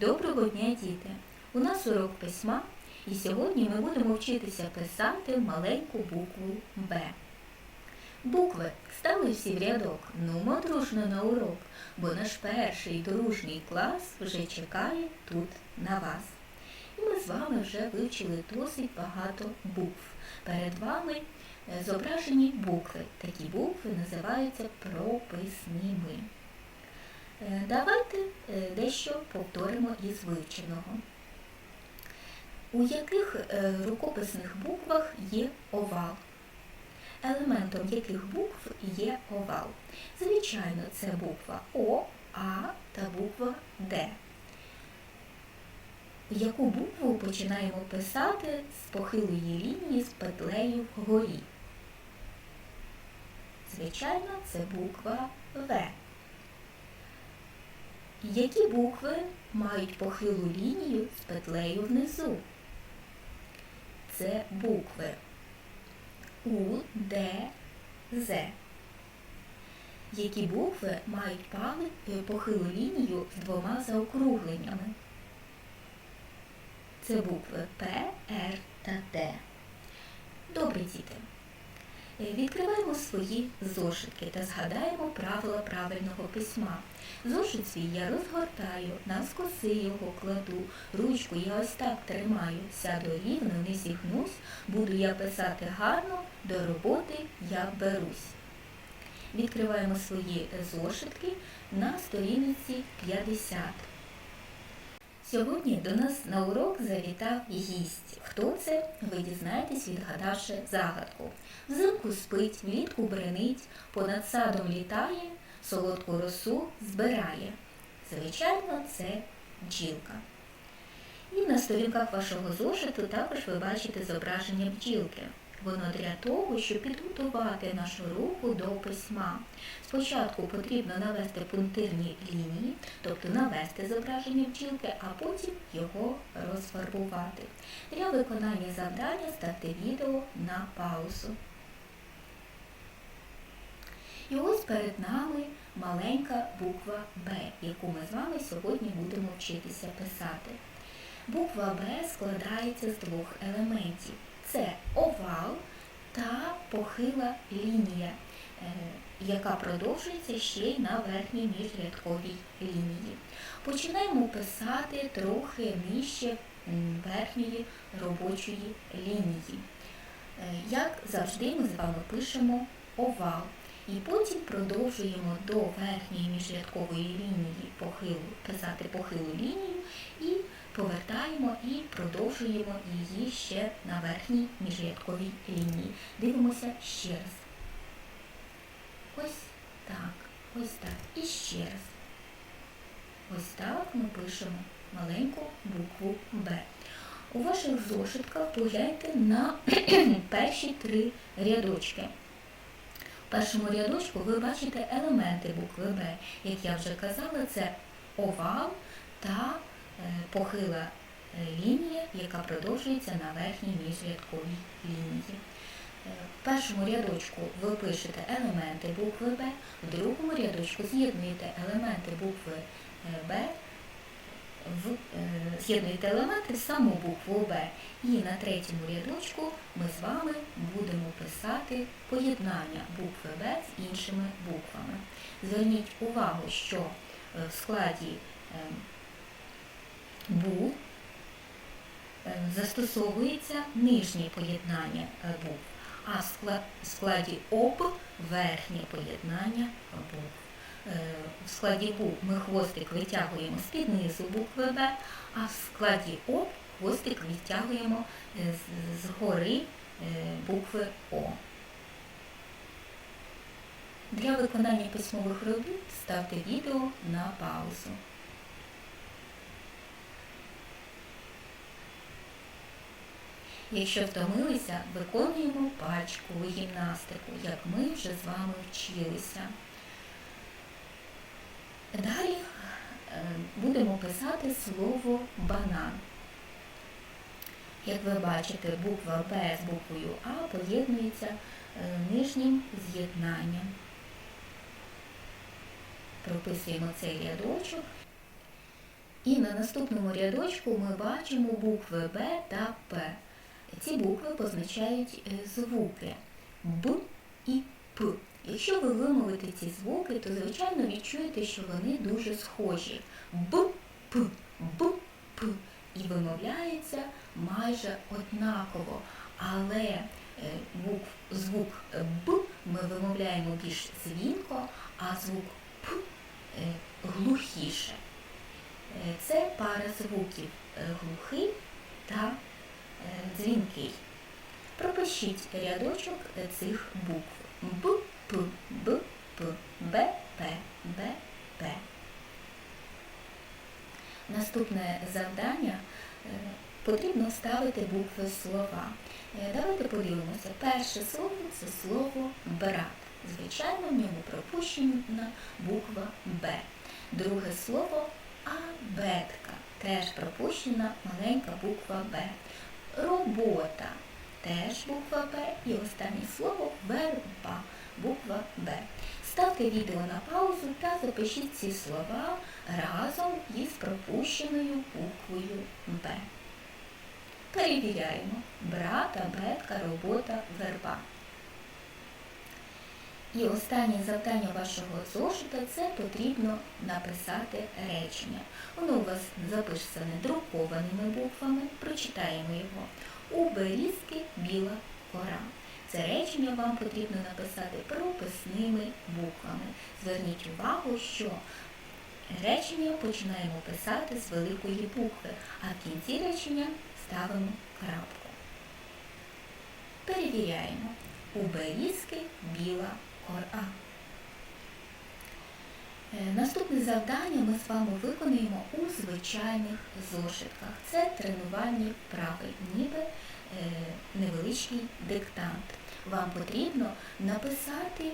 Доброго дня, діти! У нас урок письма, і сьогодні ми будемо вчитися писати маленьку букву Б. Букви стали всі в рядок, нумо дружно на урок, бо наш перший дружній клас вже чекає тут на вас. І ми з вами вже вивчили досить багато букв. Перед вами е, зображені букви. Такі букви називаються прописними. Е, Давайте е, дещо повторимо із вивченого. У яких е, рукописних буквах є овал? Елементом яких букв є овал? Звичайно, це буква О, А та буква Д. Яку букву починаємо писати з похилої лінії з петлею вгорі? Звичайно, це буква В. Які букви мають похилу лінію з петлею внизу? Це букви У, Д, З. Які букви мають е, похилу лінію з двома заокругленнями? Це букви П, Р та Т. Відкриваємо свої зошитки та згадаємо правила правильного письма. Зошит свій я розгортаю, навскоси його кладу, ручку я ось так тримаю, сяду рівно, не зігнусь, буду я писати гарно, до роботи я берусь. Відкриваємо свої зошитки на сторінці 50. Сьогодні до нас на урок завітав гість. Хто це? Ви дізнаєтесь, відгадавши загадку. Взимку спить, влітку бренить, понад садом літає, солодку росу збирає. Звичайно, це бджілка. І на сторінках вашого зошиту також ви бачите зображення бджілки. Воно для того, щоб підготувати нашу руку до письма. Спочатку потрібно навести пунктирні лінії, тобто навести зображення бджілки, а потім його розфарбувати. Для виконання завдання ставте відео на паузу. І ось перед нами маленька буква Б, яку ми з вами сьогодні будемо вчитися писати. Буква Б складається з двох елементів. Це овал та похила лінія, е, яка продовжується ще й на верхній міжрядковій лінії. Починаємо писати трохи нижче верхньої робочої лінії. Е, Як завжди, ми з вами пишемо овал. І потім продовжуємо до верхньої міжрядкової лінії похилу, писати похилу лінію і повертаємо і продовжуємо її ще на верхній міжрядковій лінії. Дивимося ще раз. Ось так, ось так. І ще раз. Ось так ми пишемо маленьку букву Б. У ваших зошитках погляньте на перші три рядочки. В першому рядочку ви бачите елементи букви Б. Як я вже казала, це овал та похила е, лінія, яка продовжується на верхній міжрядковій лінії. Е, В першому рядочку ви пишете елементи букви Б, в другому рядочку з'єднуєте елементи букви е, Б, е, з'єднуєте елементи в саму букву Б. І на третьому рядочку ми з вами будемо писати поєднання букви Б з іншими буквами. Зверніть увагу, що е, в складі бу е, застосовується нижнє поєднання букв, а в складі об верхнє поєднання букв. Е, В складі бу ми хвостик витягуємо з-під низу букви Б, а в складі об хвостик відтягуємо е, з- згори е, букви О. Для виконання письмових робіт ставте відео на паузу. Якщо втомилися, виконуємо пальчикову гімнастику, як ми вже з вами вчилися. Далі е, будемо писати слово банан. Як ви бачите, буква Б з буквою А поєднується е, нижнім з'єднанням. Прописуємо цей рядочок І на наступному рядочку ми бачимо букви Б та П. Ці букви позначають е, звуки Б і П. Якщо ви вимовите ці звуки, то звичайно відчуєте, що вони дуже схожі. Б, П, Б, П. І вимовляється майже однаково. Але е, букв, звук Б ми вимовляємо більш дзвінко, а звук П е, глухіше. Е, Це пара звуків е, глухий та е, дзвінкий. Пропишіть рядочок е, цих букв. Б, П, Б, П, Б, П, Б, П. Наступне завдання е, потрібно вставити букви слова. Е, Давайте подивимося. Перше слово це слово брат. Звичайно, в ньому пропущена буква Б. Друге слово абетка. Теж пропущена маленька буква Б. Робота. Теж буква Б. І останнє слово верба. Буква Б. Ставте відео на паузу та запишіть ці слова разом із пропущеною буквою Б. Перевіряємо. брата, бетка, робота, верба. І останнє завдання вашого зошита це потрібно написати речення. Воно у вас записане друкованими буквами, прочитаємо його. У берізки біла кора. Це речення вам потрібно написати прописними буквами. Зверніть увагу, що речення починаємо писати з великої букви, а в кінці речення ставимо крапку. Перевіряємо. У берізки біла кора. Е, Наступне завдання ми з вами виконуємо у звичайних зошитках. Це тренувальні вправи, ніби е, невеличкий диктант. Вам потрібно написати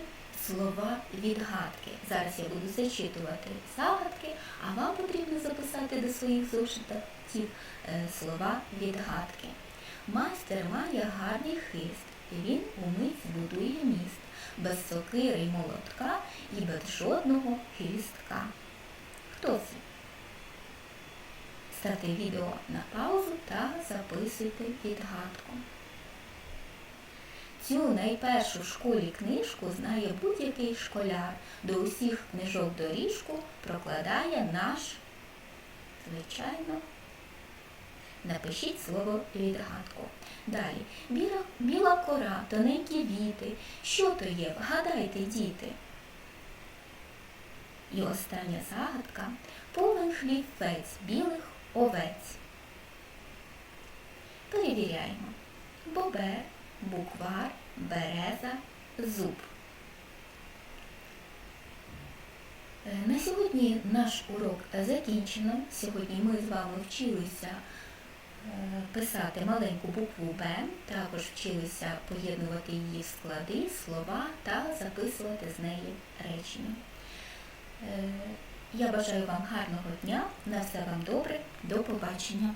слова відгадки. Зараз я буду зачитувати загадки, а вам потрібно записати до своїх зошитів е, слова відгадки. Майстер має гарний хист, він умить збудує міст, без сокири й молотка і без жодного хвістка. Хто це? Ставте відео на паузу та записуйте відгадку. Цю найпершу в школі книжку знає будь-який школяр. До усіх книжок доріжку прокладає наш, звичайно, напишіть слово відгадку. Далі. Біла, біла кора, тоненькі віти. Що то є? Вгадайте, діти. І остання загадка. Повен хлівець білих овець. Перевіряємо. Бобер, буквар, береза, зуб. Е, На сьогодні наш урок закінчено. Сьогодні ми з вами вчилися писати маленьку букву Б, також вчилися поєднувати її склади, слова та записувати з неї речення. Е, Я бажаю вам гарного дня, на все вам добре, до побачення.